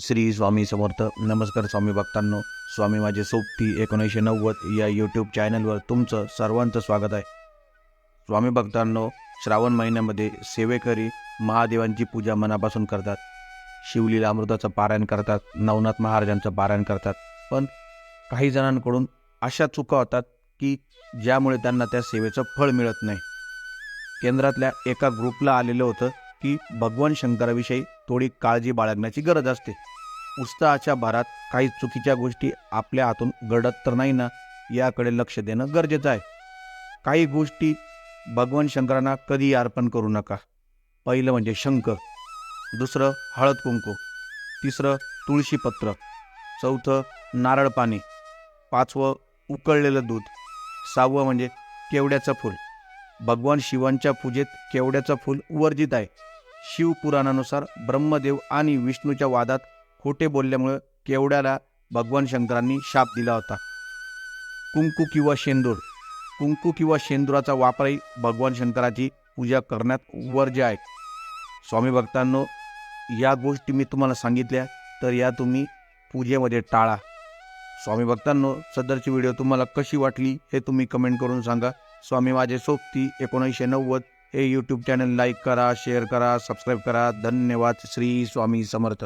श्री स्वामी समर्थ. नमस्कार स्वामी भक्तांनो. स्वामी माझे सोबती एकोणीसशे नव्वद या यूट्यूब चॅनलवर तुमचं सर्वांचं स्वागत आहे. स्वामी भक्तांनो श्रावण महिन्यामध्ये सेवेकरी महादेवांची पूजा मनापासून करतात. शिवलीला अमृताचं पारायण करतात नवनाथ महाराजांचं पारायण करतात. पण काही जणांकडून अशा चुका होतात की ज्यामुळे त्यांना त्या सेवेचं फळ मिळत नाही. केंद्रातल्या एका ग्रुपला आलेलं होतं की भगवान शंकराविषयी थोडी काळजी बाळगण्याची गरज असते. उत्साहाच्या भरात काही चुकीच्या गोष्टी आपल्या हातून घडत तर नाही ना याकडे लक्ष देणं गरजेचं आहे. काही गोष्टी भगवान शंकरांना कधी अर्पण करू नका. पहिलं म्हणजे शंख दुसरं हळद कुंकू तिसरं तुळशीपत्र चौथं नारळ पाणी पाचवं उकळलेलं दूध सहावं म्हणजे केवड्याचं फूल. भगवान शिवांच्या पूजेत केवड्याचं फूल वर्जित आहे. शिवपुराणानुसार ब्रह्मदेव आणि विष्णूच्या वादात खोटे बोलल्यामुळे केवड्याला भगवान शंकरांनी शाप दिला होता. कुंकू किंवा शेंदूर. कुंकू किंवा शेंदुराचा वापरही भगवान शंकराची पूजा करण्यात वर्ज्य आहे. स्वामी भक्तांनो या गोष्टी मी तुम्हाला सांगितल्या तर या तुम्ही पूजेमध्ये टाळा. स्वामी भक्तांनो सदरची व्हिडिओ तुम्हाला कशी वाटली हे तुम्ही कमेंट करून सांगा. स्वामी माझे सोबती एकोणीसशे नव्वद. हे यूट्यूब चॅनल लाईक करा शेअर करा सबस्क्राईब करा. धन्यवाद. श्री स्वामी समर्थ.